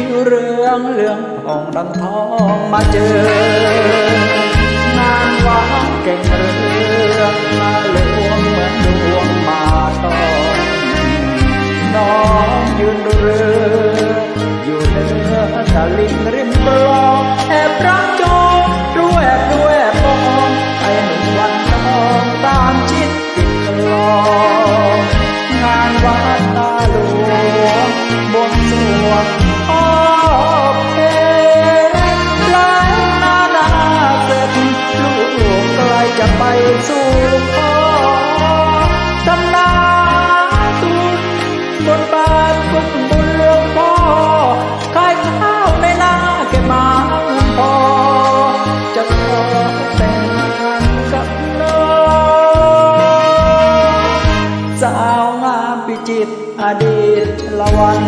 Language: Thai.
ผิวเรืองเลืองผ่องดังทองมาเจอนางฟ้าเก่งเรื่องมาหลวงเหมือนดวงมาตอนน้องยืนเรืออยู่เหนือตะลิงริมปลองแอบรักจองรู้แอบรู้แอบมองไอ้หนุ่มวันน้องตามจิตติดคลองงานวัดตาหลวง ไปสู่ขอตำนาสูบนบานบนบุญหลวงพ่อขายข้าวในนาเก็บมาเงินพอจะขอแต่งงานกับน้องสาวงามพิจิตรอดีตละวัน